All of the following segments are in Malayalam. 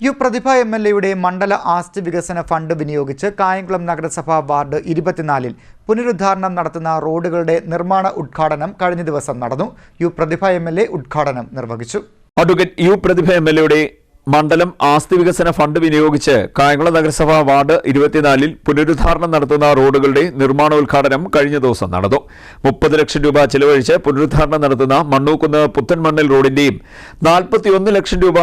യു പ്രതിഭ എം എൽ എയുടെ മണ്ഡല ആസ്തി വികസന ഫണ്ട് വിനിയോഗിച്ച് കായംകുളം നഗരസഭാ വാർഡ് ഇരുപത്തിനാലിൽ പുനരുദ്ധാരണം നടത്തുന്ന റോഡുകളുടെ നിർമ്മാണ ഉദ്ഘാടനം കഴിഞ്ഞ ദിവസം നടന്നു. U Prathibha M L A ഉദ്ഘാടനം നിർവഹിച്ചു. Advocate U Prathibha M L എയുടെ മണ്ഡലം ആസ്തി വികസന ഫണ്ട് വിനിയോഗിച്ച് കായംകുളം നഗരസഭാ വാർഡ് ഇരുപത്തിനാലിൽ പുനരുദ്ധാരണം നടത്തുന്ന റോഡുകളുടെ നിർമ്മാണോദ്ഘാടനം കഴിഞ്ഞ ദിവസം നടന്നു. മുപ്പത് ലക്ഷം രൂപ ചെലവഴിച്ച് പുനരുദ്ധാരണം നടത്തുന്ന മണ്ണൂക്കുന്ന് പുത്തൻമണ്ണൽ റോഡിന്റെയും നാൽപ്പത്തിയൊന്ന് ലക്ഷം രൂപ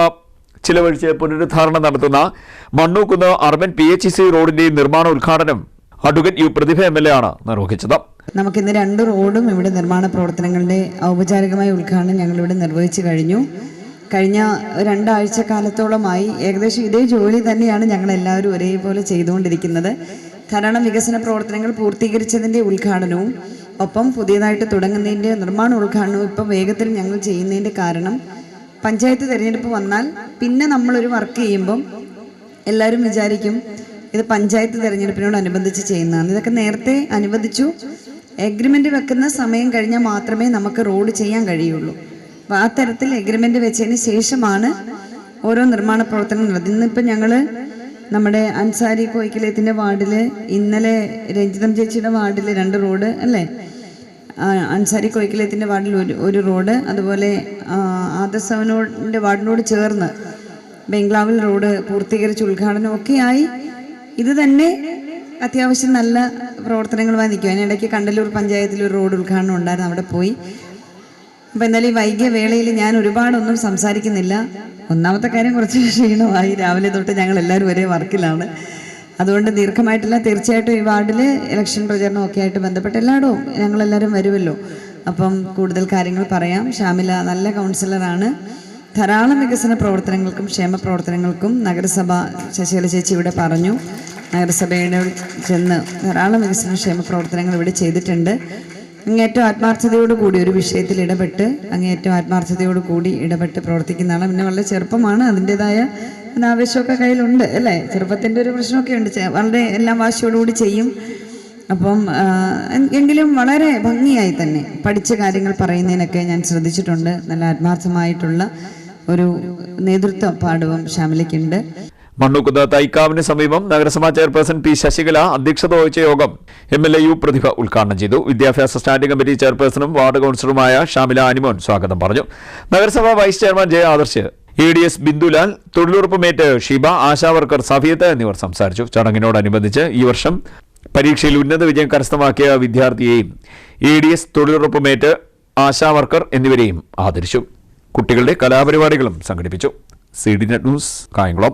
ചിലവഴിച്ച് പുനരുദ്ധാരണം നടത്തുന്ന മണ്ണൂക്കുന്ന് അർബൻ പി എച്ച് സി റോഡിന്റെ നിർമ്മാണ ഉദ്ഘാടനം advocate U Prathibha M L A ആണ് നിർവഹിച്ചത്. നമുക്കിന്ന് രണ്ട് റോഡും ഇവിടെ നിർമ്മാണ പ്രവർത്തനങ്ങളുടെ ഔപചാരികമായ ഉദ്ഘാടനം ഞങ്ങളിവിടെ നിർവഹിച്ചു കഴിഞ്ഞു. കഴിഞ്ഞ രണ്ടാഴ്ച കാലത്തോളമായി ഏകദേശം ഇതേ ജോലി തന്നെയാണ് ഞങ്ങൾ എല്ലാവരും ഒരേപോലെ ചെയ്തുകൊണ്ടിരിക്കുന്നത്. ധാരാളം വികസന പ്രവർത്തനങ്ങൾ പൂർത്തീകരിച്ചതിന്റെ ഉദ്ഘാടനവും ഒപ്പം പുതിയതായിട്ട് തുടങ്ങുന്നതിന്റെ നിർമ്മാണ ഉദ്ഘാടനവും ഇപ്പം വേഗത്തിൽ ഞങ്ങൾ ചെയ്യുന്നതിന്റെ കാരണം പഞ്ചായത്ത് തിരഞ്ഞെടുപ്പ് വന്നാൽ പിന്നെ നമ്മളൊരു വർക്ക് ചെയ്യുമ്പം എല്ലാവരും വിചാരിക്കും ഇത് പഞ്ചായത്ത് തിരഞ്ഞെടുപ്പിനോടനുബന്ധിച്ച് ചെയ്യുന്നതാണ്. ഇതൊക്കെ നേരത്തെ അനുവദിച്ചു. എഗ്രിമെന്റ് വെക്കുന്ന സമയം കഴിഞ്ഞാൽ മാത്രമേ നമുക്ക് റോഡ് ചെയ്യാൻ കഴിയുള്ളൂ. അപ്പോൾ ആ തരത്തിൽ എഗ്രിമെന്റ് വെച്ചതിന് ശേഷമാണ് ഓരോ നിർമ്മാണ പ്രവർത്തനം നടത്തുന്നത് ഇന്നിപ്പോൾ ഞങ്ങൾ നമ്മുടെ അൻസാരി കോയിക്കലത്തിന്റെ വാർഡിൽ ഇന്നലെ രഞ്ജിതം ചേച്ചിയുടെ വാർഡിൽ രണ്ട് റോഡ് അല്ലേ? അൻസാരി കോയിക്കലത്തിന്റെ വാർഡിൽ ഒരു ഒരു റോഡ് അതുപോലെ ആദർശവനോടിന്റെ വാർഡിനോട് ചേർന്ന് ബംഗ്ലാവിൽ റോഡ് പൂർത്തീകരിച്ച് ഉദ്ഘാടനമൊക്കെയായി ഇത് തന്നെ അത്യാവശ്യം നല്ല പ്രവർത്തനങ്ങളുമായി നിൽക്കും. അതിനിടയ്ക്ക് കണ്ടല്ലൂർ പഞ്ചായത്തിൽ ഒരു റോഡ് ഉദ്ഘാടനം ഉണ്ടായിരുന്നു അവിടെ പോയി. അപ്പോൾ എന്നാലും ഈ വൈകിയ വേളയിൽ ഞാൻ ഒരുപാടൊന്നും സംസാരിക്കുന്നില്ല. ഒന്നാമത്തെ കാര്യം കുറച്ച് ക്ഷീണമായി. രാവിലെ തൊട്ട് ഞങ്ങൾ എല്ലാവരും ഒരേ വർക്കിലാണ്. അതുകൊണ്ട് ദീർഘമായിട്ടില്ല. തീർച്ചയായിട്ടും ഈ വാർഡിൽ ഇലക്ഷൻ പ്രചരണം ഒക്കെ ആയിട്ട് ബന്ധപ്പെട്ട് എല്ലായിടവും ഞങ്ങളെല്ലാവരും വരുമല്ലോ അപ്പം കൂടുതൽ കാര്യങ്ങൾ പറയാം. ഷാമില നല്ല കൗൺസിലറാണ്. ധാരാളം വികസന പ്രവർത്തനങ്ങൾക്കും ക്ഷേമ പ്രവർത്തനങ്ങൾക്കും നഗരസഭ ശശികല ചേച്ചി ഇവിടെ പറഞ്ഞു. നഗരസഭയുടെ ചെന്ന് ധാരാളം വികസന ക്ഷേമ പ്രവർത്തനങ്ങൾ ഇവിടെ ചെയ്തിട്ടുണ്ട്. അങ്ങേറ്റവും ആത്മാർത്ഥതയോട് കൂടി ഒരു വിഷയത്തിൽ ഇടപെട്ട് അങ്ങേറ്റവും ആത്മാർത്ഥതയോട് കൂടി ഇടപെട്ട് പ്രവർത്തിക്കുന്നതാണ് പിന്നെ വളരെ ചെറുപ്പമാണ്. അതിന്റെതായ ആവേശമൊക്കെ കയ്യിലുണ്ട് അല്ലേ? ചെറുപ്പത്തിന്റെ ഒരു പ്രശ്നമൊക്കെ ഉണ്ട്. വളരെ എല്ലാം വാശിയോടുകൂടി ചെയ്യും. അപ്പം എങ്കിലും വളരെ ഭംഗിയായി തന്നെ പഠിച്ച കാര്യങ്ങൾ പറയുന്നതിനൊക്കെ ഞാൻ ശ്രദ്ധിച്ചിട്ടുണ്ട്. നല്ല ആത്മാർത്ഥമായിട്ടുള്ള ഒരു നേതൃത്വ പാഠവും ശ്യാമിലയ്ക്കുണ്ട് മണ്ണുക്കുന്ന് തൈക്കാവിന് സമീപം നഗരസഭാ ചെയർപേഴ്സൺ പി ശശികല അധ്യക്ഷത വഹിച്ച യോഗം M L A U Prathibha ഉദ്ഘാടനം ചെയ്തു. വിദ്യാഭ്യാസ സ്റ്റാൻഡിംഗ് കമ്മിറ്റി ചെയർപേഴ്സണും വാർഡ് കൌൺസിലറുമായ ഷാമില അനിമോൻ സ്വാഗതം പറഞ്ഞു. നഗരസഭാ vice chairman Jaya Adarsh A D S Bindulal തൊഴിലുറപ്പുമേറ്റ് Shiba ASHA worker Safiyath എന്നിവർ സംസാരിച്ചു. ചടങ്ങിനോടനുബന്ധിച്ച് ഈ വർഷം പരീക്ഷയിൽ ഉന്നത വിജയം കരസ്ഥമാക്കിയ വിദ്യാർത്ഥിയെയും ഇ ഡി എസ് തൊഴിലുറപ്പുമേറ്റ് ആശാവർക്കർ എന്നിവരെയും ആദരിച്ചു. കുട്ടികളുടെ കലാപരിപാടികളും സംഘടിപ്പിച്ചു. C D net news Kayamkulam.